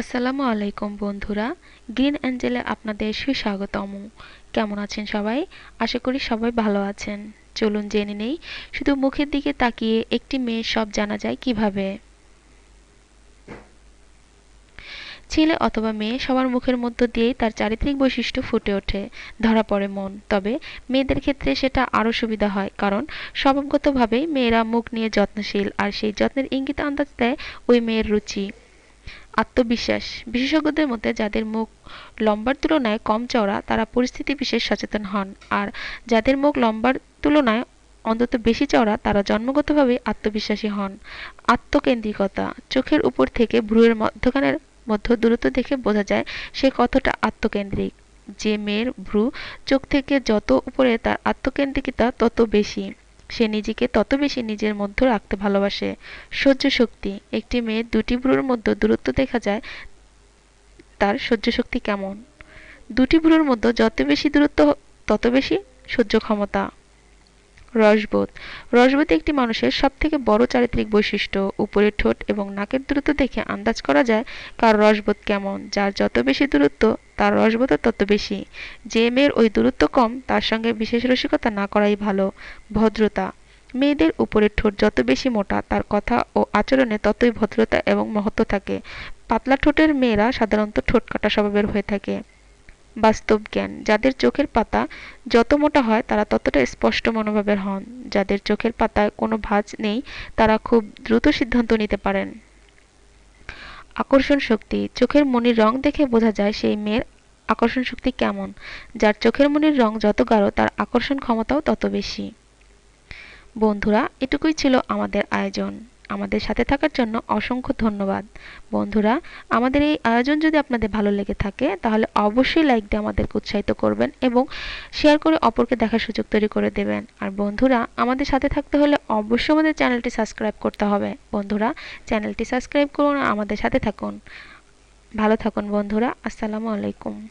আসসালামু আলাইকুম বন্ধুরা। গ্রিন অ্যাঞ্জেলে আপনাদের সুস্বাগতম। কেমন আছেন সবাই? আশা করি সবাই ভালো আছেন। চলুন জেনে নেই, শুধু মুখের দিকে তাকিয়ে একটি মেয়ে সব জানা যায় কীভাবে। ছেলে অথবা মেয়ে সবার মুখের মধ্য দিয়েই তার চারিত্রিক বৈশিষ্ট্য ফুটে ওঠে, ধরা পড়ে মন। তবে মেয়েদের ক্ষেত্রে সেটা আরও সুবিধা হয়, কারণ স্বভাবগতভাবেই মেয়েরা মুখ নিয়ে যত্নশীল, আর সেই যত্নের ইঙ্গিত আন্দাজ দেয় ওই মেয়ের রুচি। আত্মবিশ্বাস। বিশেষজ্ঞদের মতে যাদের মুখ লম্বার তুলনায় কম চওড়া, তারা পরিস্থিতি বিশেষ সচেতন হন। আর যাদের মুখ লম্বার তুলনায় অন্তত বেশি চওড়া, তারা জন্মগতভাবে আত্মবিশ্বাসী হন। আত্মকেন্দ্রিকতা। চোখের উপর থেকে ভ্রুয়ের মধ্যখানের মধ্য দূরত্ব দেখে বোঝা যায় সে কতটা আত্মকেন্দ্রিক। যে মেয়ের ভ্রু চোখ থেকে যত উপরে তার আত্মকেন্দ্রিকতা তত বেশি। সে নিজেকে তত বেশি নিজের মধ্যে রাখতে ভালোবাসে। সহ্য শক্তি, একটি মেয়ের দুটি ভ্রুর মধ্যে দূরত্ব দেখা যায়, তার সহ্য শক্তি কেমন? দুটি ভ্রুর মধ্যে যত বেশি দূরত্ব, তত বেশি সহ্য ক্ষমতা। রসবোধ রসবোধ একটি মানুষের সব থেকে বড় চারিত্রিক বৈশিষ্ট্য। উপরের ঠোঁট এবং নাকের দূরত্ব দেখে আন্দাজ করা যায় কার রসবোধ কেমন, যার যত বেশি দূরত্ব তার রসবোধও তত বেশি। যে মেয়ের ওই দূরত্ব কম, তার সঙ্গে বিশেষ রসিকতা না করাই ভালো। ভদ্রতা। মেয়েদের উপরের ঠোঁট যত বেশি মোটা, তার কথা ও আচরণে ততই ভদ্রতা এবং মহত্ব থাকে। পাতলা ঠোঁটের মেয়েরা সাধারণত ঠোঁট কাটা স্বভাবের হয়ে থাকে। বাস্তব জ্ঞান। যাদের চোখের পাতা যত মোটা হয়, তারা ততটা স্পষ্ট মনোভাবের হন। যাদের চোখের পাতায় কোনো ভাঁজ নেই, তারা খুব দ্রুত সিদ্ধান্ত নিতে পারেন। আকর্ষণ শক্তি। চোখের মনির রং দেখে বোঝা যায় সেই মেয়ের আকর্ষণ শক্তি কেমন, যার চোখের মনির রং যত গাঢ়, তার আকর্ষণ ক্ষমতাও তত বেশি। বন্ধুরা, এটুকুই ছিল আমাদের আয়োজন। আমাদের সাথে থাকার জন্য অসংখ্য ধন্যবাদ। বন্ধুরা, আমাদের এই আয়োজন যদি আপনাদের ভালো লেগে থাকে, তাহলে অবশ্যই লাইক দিয়ে আমাদেরকে উৎসাহিত করবেন এবং শেয়ার করে অপরকে দেখার সুযোগ তৈরি করে দেবেন। আর বন্ধুরা, আমাদের সাথে থাকতে হলে অবশ্যই আমাদের চ্যানেলটি সাবস্ক্রাইব করতে হবে। বন্ধুরা, চ্যানেলটি সাবস্ক্রাইব করুন, আমাদের সাথে থাকুন। ভালো থাকুন বন্ধুরা, আসসালামু আলাইকুম।